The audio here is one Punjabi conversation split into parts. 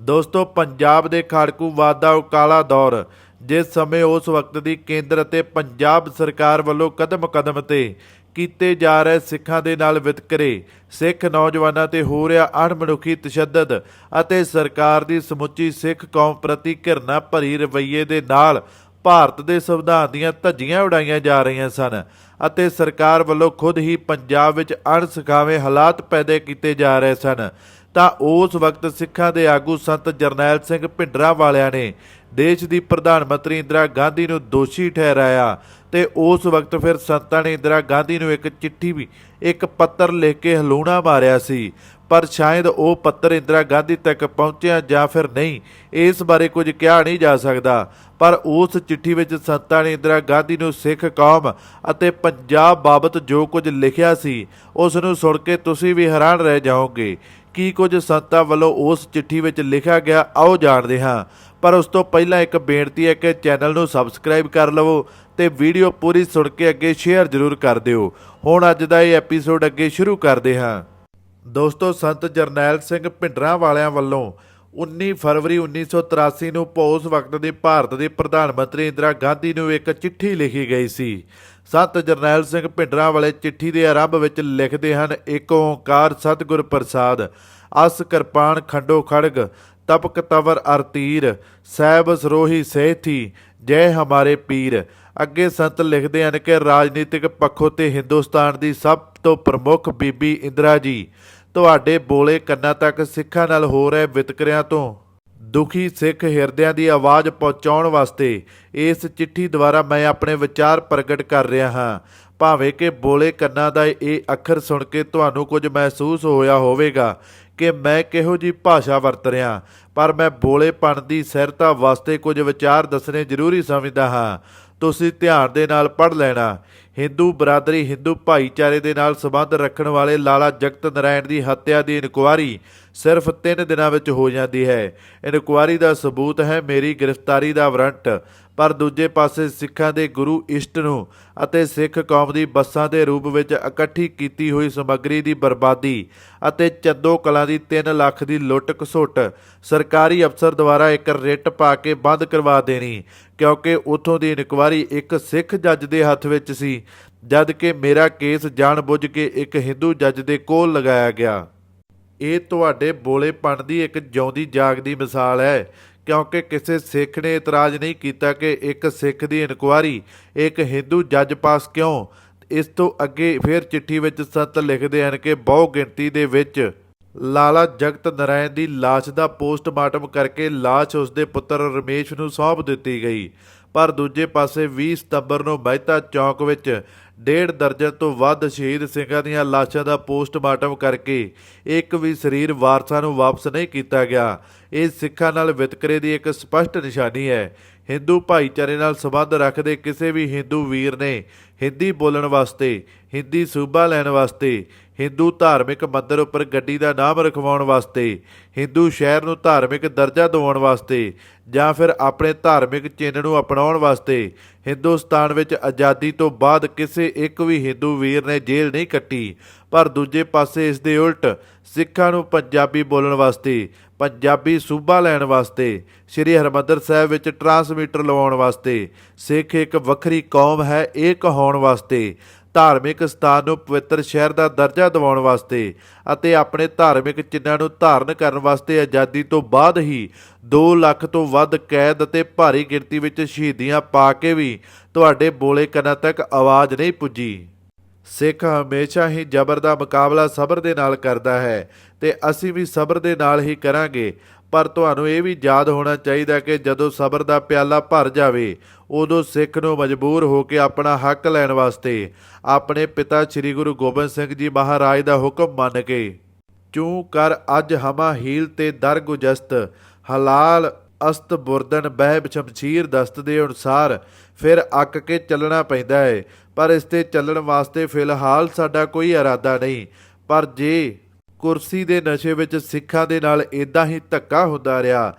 ਦੋਸਤੋ, ਪੰਜਾਬ ਦੇ ਖਾੜਕੂ ਵਾਦਾ ਉਕਾਲਾ ਦੌਰ, ਜਿਸ ਸਮੇਂ ਉਸ ਵਕਤ ਦੀ ਕੇਂਦਰ ਅਤੇ ਪੰਜਾਬ ਸਰਕਾਰ ਵੱਲੋਂ ਕਦਮ-ਕਦਮ ਤੇ ਕੀਤੇ ਜਾ ਰਹੇ ਸਿੱਖਾਂ ਦੇ ਨਾਲ ਵਿਤਕਰੇ, ਸਿੱਖ ਨੌਜਵਾਨਾਂ ਤੇ ਹੋ ਰਿਹਾ ਅਣਮਨੁੱਖੀ ਤਸ਼ੱਦਦ ਅਤੇ ਸਰਕਾਰ ਦੀ ਸਮੁੱਚੀ ਸਿੱਖ ਕੌਮ ਪ੍ਰਤੀ ਘਿਰਨਾ ਭਰੀ ਰਵੱਈਏ ਦੇ ਨਾਲ ਭਾਰਤ ਦੇ ਸੰਵਿਧਾਨ ਦੀਆਂ ਧੱਜੀਆਂ ਉਡਾਈਆਂ ਜਾ ਰਹੀਆਂ ਸਨ ਅਤੇ ਸਰਕਾਰ ਵੱਲੋਂ ਖੁਦ ਹੀ ਪੰਜਾਬ ਵਿੱਚ ਅਣਸਖਾਵੇਂ ਹਾਲਾਤ ਪੈਦਾ ਕੀਤੇ ਜਾ ਰਹੇ ਸਨ। ਤਾਂ ਉਸ ਵਕਤ ਸਿੱਖਾਂ ਦੇ ਆਗੂ ਸੰਤ ਜਰਨੈਲ ਸਿੰਘ ਭਿੰਡਰਾਂ ਵਾਲਿਆਂ ਨੇ ਦੇਸ਼ ਦੀ ਪ੍ਰਧਾਨ ਮੰਤਰੀ ਇੰਦਰਾ ਗਾਂਧੀ ਨੂੰ ਦੋਸ਼ੀ ਠਹਿਰਾਇਆ। ਤੇ ਉਸ ਵਕਤ ਫਿਰ ਸੰਤਾਂ ਨੇ ਇੰਦਰਾ ਗਾਂਧੀ ਨੂੰ ਇੱਕ ਚਿੱਠੀ ਵੀ, ਇੱਕ ਪੱਤਰ ਲਿਖ ਕੇ ਹਲੂਣਾ ਮਾਰਿਆ ਸੀ। ਪਰ ਸ਼ਾਇਦ ਉਹ ਪੱਤਰ ਇੰਦਰਾ ਗਾਂਧੀ ਤੱਕ ਪਹੁੰਚਿਆ ਜਾਂ ਫਿਰ ਨਹੀਂ, ਇਸ ਬਾਰੇ ਕੁਝ ਕਿਹਾ ਨਹੀਂ ਜਾ ਸਕਦਾ। ਪਰ ਉਸ ਚਿੱਠੀ ਵਿੱਚ ਸੰਤਾਂ ਨੇ ਇੰਦਰਾ ਗਾਂਧੀ ਨੂੰ ਸਿੱਖ ਕੌਮ ਅਤੇ ਪੰਜਾਬ ਬਾਬਤ ਜੋ ਕੁਝ ਲਿਖਿਆ ਸੀ, ਉਸ ਨੂੰ ਸੁਣ ਕੇ ਤੁਸੀਂ ਵੀ ਹੈਰਾਨ ਰਹਿ ਜਾਓਗੇ। ਕੀ ਕੁਝ ਸੰਤਾਂ ਵੱਲੋਂ ਉਸ ਚਿੱਠੀ ਵਿੱਚ ਲਿਖਿਆ ਗਿਆ, ਆਓ ਜਾਣਦੇ ਹਾਂ। ਪਰ ਉਸ ਤੋਂ ਪਹਿਲਾਂ ਇੱਕ ਬੇਨਤੀ ਹੈ ਕਿ ਚੈਨਲ ਨੂੰ ਸਬਸਕ੍ਰਾਈਬ ਕਰ ਲਵੋ ਤੇ ਵੀਡੀਓ ਪੂਰੀ ਸੁਣ ਕੇ ਅੱਗੇ ਸ਼ੇਅਰ ਜ਼ਰੂਰ ਕਰ ਦਿਓ। ਹੁਣ ਅੱਜ ਦਾ ਇਹ ਐਪੀਸੋਡ ਅੱਗੇ ਸ਼ੁਰੂ ਕਰਦੇ ਹਾਂ। ਦੋਸਤੋ, ਸੰਤ ਜਰਨੈਲ ਸਿੰਘ ਭਿੰਡਰਾਂ ਵਾਲਿਆਂ ਵੱਲੋਂ 19 ਫਰਵਰੀ 1983 ਨੂੰ ਪੌਸ ਵਕਤ ਦੇ ਭਾਰਤ ਦੇ ਪ੍ਰਧਾਨ ਮੰਤਰੀ ਇੰਦਰਾ ਗਾਂਧੀ ਨੂੰ ਇੱਕ ਚਿੱਠੀ ਲਿਖੀ ਗਈ ਸੀ। ਸੰਤ ਜਰਨੈਲ ਸਿੰਘ ਭਿੰਡਰਾਂ ਵਾਲੇ ਚਿੱਠੀ ਦੇ ਆਰੰਭ ਵਿੱਚ ਲਿਖਦੇ ਹਨ, ਏਕ ਓੰਕਾਰ ਸਤਿਗੁਰ ਪ੍ਰਸਾਦ। ਅਸ ਕਿਰਪਾਨ ਖੰਡੋ ਖੜਗ, ਤਪਕ ਤਵਰ ਅਰ ਤੀਰ, ਸਹਿਬ ਸਰੋਹੀ ਸੇਥੀ, ਜੈ ਹਮਾਰੇ ਪੀਰ। ਅੱਗੇ ਸੰਤ ਲਿਖਦੇ ਹਨ ਕਿ ਰਾਜਨੀਤਿਕ ਪੱਖੋਂ ਤੇ ਹਿੰਦੁਸਤਾਨ ਦੀ ਸਭ ਤੋਂ ਪ੍ਰਮੁੱਖ ਬੀਬੀ ਇੰਦਰਾ ਜੀ, ਤੁਹਾਡੇ ਬੋਲੇ ਕੰਨਾਂ ਤੱਕ ਸਿੱਖਾਂ ਨਾਲ ਹੋ ਰਹੇ ਵਿਤਕਰਿਆਂ ਤੋਂ ਦੁਖੀ ਸਿੱਖ ਹਿਰਦਿਆਂ ਦੀ ਆਵਾਜ਼ ਪਹੁੰਚਾਉਣ ਵਾਸਤੇ ਇਸ ਚਿੱਠੀ ਦੁਆਰਾ ਮੈਂ ਆਪਣੇ ਵਿਚਾਰ ਪ੍ਰਗਟ ਕਰ ਰਿਹਾ ਹਾਂ। ਭਾਵੇਂ ਕਿ ਬੋਲੇ ਕੰਨਾਂ ਦਾ ਇਹ ਅੱਖਰ ਸੁਣ ਕੇ ਤੁਹਾਨੂੰ ਕੁਝ ਮਹਿਸੂਸ ਹੋਇਆ ਹੋਵੇਗਾ ਕਿ ਮੈਂ ਕਿਹੋ ਜੀ ਭਾਸ਼ਾ ਵਰਤ ਰਿਹਾ, ਪਰ ਮੈਂ ਬੋਲੇਪਣ ਦੀ ਸਿਰਤਾ ਵਾਸਤੇ ਕੁਝ ਵਿਚਾਰ ਦੱਸਣੇ ਜ਼ਰੂਰੀ ਸਮਝਦਾ ਹਾਂ। ਤੁਸੀਂ ਧਿਆਨ ਦੇ ਨਾਲ ਪੜ੍ਹ ਲੈਣਾ। ਹਿੰਦੂ ਬਰਾਦਰੀ, ਹਿੰਦੂ ਭਾਈਚਾਰੇ ਦੇ ਨਾਲ ਸੰਬੰਧ ਰੱਖਣ ਵਾਲੇ ਲਾਲਾ ਜਗਤ ਨਾਰਾਇਣ ਦੀ ਹੱਤਿਆ ਦੀ ਇਨਕੁਆਰੀ ਸਿਰਫ 3 ਦਿਨਾਂ ਵਿੱਚ ਹੋ ਜਾਂਦੀ ਹੈ। ਇਨਕੁਆਰੀ ਦਾ ਸਬੂਤ ਹੈ ਮੇਰੀ ਗ੍ਰਿਫਤਾਰੀ ਦਾ ਵਾਰੰਟ, ਪਰ ਦੂਜੇ ਪਾਸੇ ਸਿੱਖਾਂ ਦੇ ਗੁਰੂ ਇਸ਼ਟ ਨੂੰ ਅਤੇ ਸਿੱਖ ਕੌਮ ਦੀ ਬੱਸਾਂ ਦੇ ਰੂਪ ਵਿੱਚ ਇਕੱਠੀ ਕੀਤੀ ਹੋਈ ਸਮੱਗਰੀ ਦੀ ਬਰਬਾਦੀ ਅਤੇ ਚੱਦੋ ਕਲਾਂ ਦੀ 3 ਲੱਖ ਦੀ ਲੁੱਟ ਘਸੁੱਟ ਸਰਕਾਰੀ ਅਫਸਰ ਦੁਆਰਾ ਇੱਕ ਰਿਟ ਪਾ ਕੇ ਬੰਦ ਕਰਵਾ ਦੇਣੀ, ਕਿਉਂਕਿ ਉਥੋਂ ਦੀ ਇਨਕੁਆਰੀ ਇੱਕ ਸਿੱਖ ਜੱਜ ਦੇ ਹੱਥ ਵਿੱਚ ਸੀ ਜਦ ਕਿ ਮੇਰਾ ਕੇਸ ਜਾਣਬੁੱਝ ਕੇ ਇੱਕ ਹਿੰਦੂ ਜੱਜ ਦੇ ਕੋਲ ਲਗਾਇਆ ਗਿਆ। ਇਹ ਤੁਹਾਡੇ ਬੋਲੇਪਣ ਦੀ ਇੱਕ ਜਿਉਂਦੀ ਜਾਗਦੀ ਮਿਸਾਲ ਹੈ, ਕਿਉਂਕਿ ਕਿਸੇ ਸਿੱਖ ਨੇ ਇਤਰਾਜ਼ ਨਹੀਂ ਕੀਤਾ ਕਿ ਇੱਕ ਸਿੱਖ ਦੀ ਇਨਕੁਆਰੀ ਇੱਕ ਹਿੰਦੂ ਜੱਜ ਪਾਸ ਕਿਉਂ? ਇਸ ਤੋਂ ਅੱਗੇ ਫਿਰ ਚਿੱਠੀ ਵਿੱਚ ਸੰਤ ਲਿਖਦੇ ਹਨ ਕਿ ਬਹੁ ਗਿਣਤੀ ਦੇ ਵਿੱਚ ਲਾਲਾ ਜਗਤ ਨਾਰਾਇਣ ਦੀ ਲਾਸ਼ ਦਾ ਪੋਸਟਮਾਰਟਮ ਕਰਕੇ ਲਾਸ਼ ਉਸਦੇ ਪੁੱਤਰ ਰਮੇਸ਼ ਨੂੰ ਸੌਂਪ ਦਿੱਤੀ ਗਈ। ਪਰ ਦੂਜੇ ਪਾਸੇ 20 ਸਤੰਬਰ ਨੂੰ ਮਹਿਤਾ ਚੌਕ ਵਿੱਚ ਡੇਢ ਦਰਜਨ ਤੋਂ ਵੱਧ ਸ਼ਹੀਦ ਸਿੰਘਾਂ ਦੀਆਂ ਲਾਸ਼ਾਂ ਦਾ ਪੋਸਟਮਾਰਟਮ ਕਰਕੇ ਇੱਕ ਵੀ ਸਰੀਰ ਵਾਰਸਾਂ ਨੂੰ ਵਾਪਸ ਨਹੀਂ ਕੀਤਾ ਗਿਆ। ਇਹ ਸਿੱਖਾਂ ਨਾਲ ਵਿਤਕਰੇ ਦੀ ਇੱਕ ਸਪਸ਼ਟ ਨਿਸ਼ਾਨੀ ਹੈ। ਹਿੰਦੂ ਭਾਈਚਾਰੇ ਨਾਲ ਸੰਬੰਧ ਰੱਖਦੇ ਕਿਸੇ ਵੀ ਹਿੰਦੂ ਵੀਰ ਨੇ ਹਿੰਦੀ ਬੋਲਣ ਵਾਸਤੇ, ਹਿੰਦੀ ਸੂਬਾ ਲੈਣ ਵਾਸਤੇ ਹਿੰਦੂ ਧਾਰਮਿਕ ਮੰਦਰ ਉੱਪਰ ਗੱਡੀ ਦਾ ਨਾਮ ਰਖਵਾਉਣ ਵਾਸਤੇ, ਹਿੰਦੂ ਸ਼ਹਿਰ ਨੂੰ ਧਾਰਮਿਕ ਦਰਜਾ ਦਿਵਾਉਣ ਵਾਸਤੇ ਜਾਂ ਫਿਰ ਆਪਣੇ ਧਾਰਮਿਕ ਚਿੰਨ੍ਹ ਨੂੰ ਅਪਣਾਉਣ ਵਾਸਤੇ, ਹਿੰਦੁਸਤਾਨ ਵਿੱਚ ਆਜ਼ਾਦੀ ਤੋਂ ਬਾਅਦ ਕਿਸੇ ਇੱਕ ਵੀ ਹਿੰਦੂ ਵੀਰ ਨੇ ਜੇਲ੍ਹ ਨਹੀਂ ਕੱਟੀ, ਪਰ ਦੂਜੇ ਪਾਸੇ ਇਸ ਦੇ ਉਲਟ ਸਿੱਖਾਂ ਨੂੰ ਪੰਜਾਬੀ ਬੋਲਣ ਵਾਸਤੇ, ਪੰਜਾਬੀ ਸੂਬਾ ਲੈਣ ਵਾਸਤੇ, ਸ੍ਰੀ ਹਰਮੰਦਰ ਸਾਹਿਬ ਵਿੱਚ ਟਰਾਂਸਮੀਟਰ ਲਵਾਉਣ ਵਾਸਤੇ, ਸਿੱਖ ਇੱਕ ਵੱਖਰੀ ਕੌਮ ਹੈ ਇਹ ਕਹਾਉਣ ਵਾਸਤੇ ਧਾਰਮਿਕ ਸਥਾਨ ਨੂੰ ਪਵਿੱਤਰ ਸ਼ਹਿਰ ਦਾ ਦਰਜਾ ਦਿਵਾਉਣ ਵਾਸਤੇ ਅਤੇ ਆਪਣੇ ਧਾਰਮਿਕ ਚਿੰਨ੍ਹਾਂ ਨੂੰ ਧਾਰਨ ਕਰਨ ਵਾਸਤੇ ਆਜ਼ਾਦੀ ਤੋਂ ਬਾਅਦ ਹੀ 2 ਲੱਖ ਤੋਂ ਵੱਧ ਕੈਦ ਅਤੇ ਭਾਰੀ ਗਿਣਤੀ ਵਿੱਚ ਸ਼ਹੀਦੀਆਂ ਪਾ ਕੇ ਵੀ ਤੁਹਾਡੇ ਬੋਲੇ ਕੰਨਾਂ ਤੱਕ ਆਵਾਜ਼ ਨਹੀਂ ਪੁੱਜੀ। ਸਿੱਖ ਹਮੇਸ਼ਾ ਹੀ ਜ਼ਬਰ ਦਾ ਮੁਕਾਬਲਾ ਸਬਰ ਦੇ ਨਾਲ ਕਰਦਾ ਹੈ ਤੇ ਅਸੀਂ ਵੀ ਸਬਰ ਦੇ ਨਾਲ ਹੀ ਕਰਾਂਗੇ। ਪਰ ਤੁਹਾਨੂੰ ਇਹ ਵੀ ਯਾਦ ਹੋਣਾ ਚਾਹੀਦਾ ਕਿ ਜਦੋਂ ਸਬਰ ਦਾ ਪਿਆਲਾ ਭਰ ਜਾਵੇ, ਉਦੋਂ ਸਿੱਖ ਨੂੰ ਮਜਬੂਰ ਹੋ ਕੇ ਆਪਣਾ ਹੱਕ ਲੈਣ ਵਾਸਤੇ ਆਪਣੇ ਪਿਤਾ ਸ੍ਰੀ ਗੁਰੂ ਗੋਬਿੰਦ ਸਿੰਘ ਜੀ ਮਹਾਰਾਜ ਦਾ ਹੁਕਮ ਮੰਨ ਕੇ ਚੂ ਕਰ ਅੱਜ ਹਮਾ ਹੀਲ ਤੇ ਦਰ ਗੁਜਸਤ, ਹਲਾਲ ਅਸਤ ਬੁਰਦਨ ਬਹਿਬ ਸ਼ਮਸ਼ੀਰ ਦਸਤ ਦੇ ਅਨੁਸਾਰ ਫਿਰ ਅੱਕ ਕੇ ਚੱਲਣਾ ਪੈਂਦਾ ਹੈ ਪਰ ਇਸ ਤੇ ਚੱਲਣ ਵਾਸਤੇ ਫਿਲਹਾਲ ਸਾਡਾ ਕੋਈ ਇਰਾਦਾ ਨਹੀਂ। ਪਰ ਜੇ ਕੁਰਸੀ ਦੇ ਨਸ਼ੇ ਵਿੱਚ ਸਿੱਖਾਂ ਦੇ ਨਾਲ ਇਦਾਂ ਹੀ ਧੱਕਾ ਹੁੰਦਾ ਰਿਹਾ,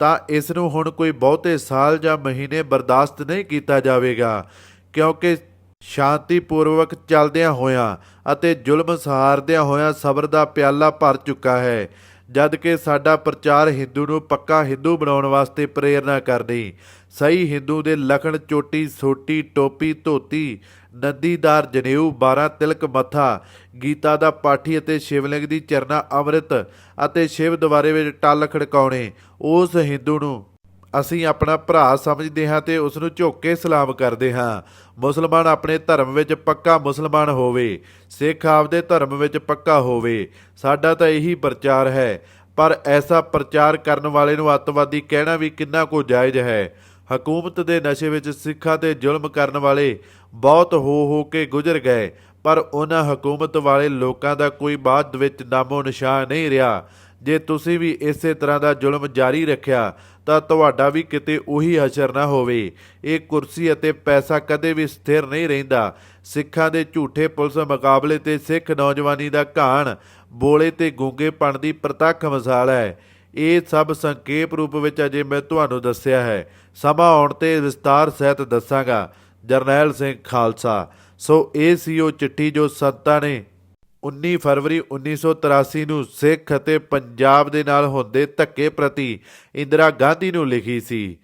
ਤਾਂ ਇਸ ਨੂੰ ਹੁਣ ਕੋਈ ਬਹੁਤੇ ਸਾਲ ਜਾਂ ਮਹੀਨੇ ਬਰਦਾਸ਼ਤ ਨਹੀਂ ਕੀਤਾ ਜਾਵੇਗਾ, ਕਿਉਂਕਿ ਸ਼ਾਂਤੀਪੂਰਵਕ ਚੱਲਦਿਆਂ ਹੋਇਆਂ ਅਤੇ ਜ਼ੁਲਮ ਸਹਾਰਦਿਆਂ ਹੋਇਆਂ ਸਬਰ ਦਾ ਪਿਆਲਾ ਭਰ ਚੁੱਕਾ ਹੈ। ਜਦ ਕਿ ਸਾਡਾ ਪ੍ਰਚਾਰ ਹਿੰਦੂ ਨੂੰ ਪੱਕਾ ਹਿੰਦੂ ਬਣਾਉਣ ਵਾਸਤੇ ਪ੍ਰੇਰਣਾ ਕਰਨੀ ਸਹੀ ਹਿੰਦੂ ਦੇ ਲਖਣ ਚੋਟੀ, ਸੋਟੀ, ਟੋਪੀ, ਧੋਤੀ, ਨੰਦੀਦਾਰ ਜਨੇਊ 12 ਤਿਲਕ ਮੱਥਾ, ਗੀਤਾ ਦਾ ਪਾਠੀ ਅਤੇ ਸ਼ਿਵਲਿੰਗ ਦੀ ਚਰਨਾ ਅੰਮ੍ਰਿਤ ਅਤੇ ਸ਼ਿਵ ਦੁਆਰੇ ਵਿੱਚ ਟੱਲ ਖੜਕਾਉਣੇ, ਉਸ ਹਿੰਦੂ ਨੂੰ ਅਸੀਂ ਆਪਣਾ ਭਰਾ ਸਮਝਦੇ ਹਾਂ ਤੇ ਉਸ ਨੂੰ ਝੁੱਕ ਕੇ ਸਲਾਮ ਕਰਦੇ ਹਾਂ। ਮੁਸਲਮਾਨ ਆਪਣੇ ਧਰਮ ਵਿੱਚ ਪੱਕਾ ਮੁਸਲਮਾਨ ਹੋਵੇ, ਸਿੱਖ ਆਪਦੇ ਧਰਮ ਵਿੱਚ ਪੱਕਾ ਹੋਵੇ, ਸਾਡਾ ਤਾਂ ਇਹੀ ਪ੍ਰਚਾਰ ਹੈ। ਪਰ ਐਸਾ ਪ੍ਰਚਾਰ ਕਰਨ ਵਾਲੇ ਨੂੰ ਅੱਤਵਾਦੀ ਕਹਿਣਾ ਵੀ ਕਿੰਨਾ ਕੁ ਜਾਇਜ਼ ਹੈ। ਹਕੂਮਤ ਦੇ ਨਸ਼ੇ ਵਿੱਚ ਸਿੱਖਾਂ ਤੇ ਜ਼ੁਲਮ ਕਰਨ ਵਾਲੇ ਬਹੁਤ ਹੋ ਹੋ ਕੇ ਗੁਜ਼ਰ ਗਏ, ਪਰ ਉਹਨਾਂ ਹਕੂਮਤ ਵਾਲੇ ਲੋਕਾਂ ਦਾ ਕੋਈ ਬਾਅਦ ਵਿੱਚ ਨਾਮੋ ਨਿਸ਼ਾਨ ਨਹੀਂ ਰਿਹਾ। ਜੇ ਤੁਸੀਂ ਵੀ ਇਸੇ ਤਰ੍ਹਾਂ ਦਾ ਜ਼ੁਲਮ ਜਾਰੀ ਰੱਖਿਆ, ਤਾਂ ਤੁਹਾਡਾ ਵੀ ਕਿਤੇ ਉਹੀ ਹਸ਼ਰ ਨਾ ਹੋਵੇ। ਇਹ ਕੁਰਸੀ ਅਤੇ ਪੈਸਾ ਕਦੇ ਵੀ ਸਥਿਰ ਨਹੀਂ ਰਹਿੰਦਾ। ਸਿੱਖਾਂ ਦੇ ਝੂਠੇ ਪੁਲਿਸ ਮੁਕਾਬਲੇ ਤੇ ਸਿੱਖ ਨੌਜਵਾਨੀ ਦਾ ਘਾਣ ਬੋਲੇ ਤੇ ਗੂੰਗੇਪਣ ਦੀ ਪ੍ਰਤੱਖ ਮਿਸਾਲ ਹੈ। ਇਹ ਸਭ ਸੰਖੇਪ ਰੂਪ ਵਿੱਚ ਅਜੇ ਮੈਂ ਤੁਹਾਨੂੰ ਦੱਸਿਆ ਹੈ। ਸਮਾਂ ਆਉਣ ਤੇ ਵਿਸਤਾਰ ਸਹਿਤ ਦੱਸਾਂਗਾ। ਜਰਨੈਲ ਸਿੰਘ ਖਾਲਸਾ। ਸੋ ਇਹ ਸੀ ਉਹ ਚਿੱਠੀ ਜੋ ਸੰਤਾਂ ਨੇ 19 ਫਰਵਰੀ 1983 ਨੂੰ ਸਿੱਖ ਅਤੇ ਪੰਜਾਬ ਦੇ ਨਾਲ ਹੁੰਦੇ ਧੱਕੇ ਪ੍ਰਤੀ ਇੰਦਰਾ ਗਾਂਧੀ ਨੂੰ ਲਿਖੀ ਸੀ।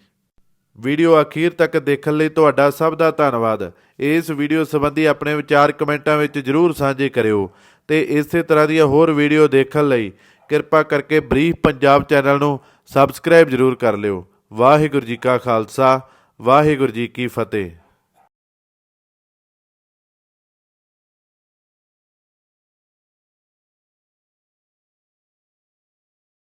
ਵੀਡੀਓ ਅਖੀਰ ਤੱਕ ਦੇਖਣ ਲਈ ਤੁਹਾਡਾ ਸਭ ਦਾ ਧੰਨਵਾਦ। ਇਸ ਵੀਡੀਓ ਸੰਬੰਧੀ ਆਪਣੇ ਵਿਚਾਰ ਕਮੈਂਟਾਂ ਵਿੱਚ ਜਰੂਰ ਸਾਂਝੇ ਕਰਿਓ ਤੇ ਇਸੇ ਤਰ੍ਹਾਂ ਦੀਆਂ ਹੋਰ ਵੀਡੀਓ ਦੇਖਣ ਲਈ ਕਿਰਪਾ ਕਰਕੇ ਬਰੀਫ ਪੰਜਾਬ ਚੈਨਲ ਨੂੰ ਸਬਸਕ੍ਰਾਈਬ ਜਰੂਰ ਕਰ ਲਿਓ। ਵਾਹਿਗੁਰੂ ਜੀ ਕਾ ਖਾਲਸਾ, ਵਾਹਿਗੁਰੂ ਜੀ ਕੀ ਫਤਿਹ।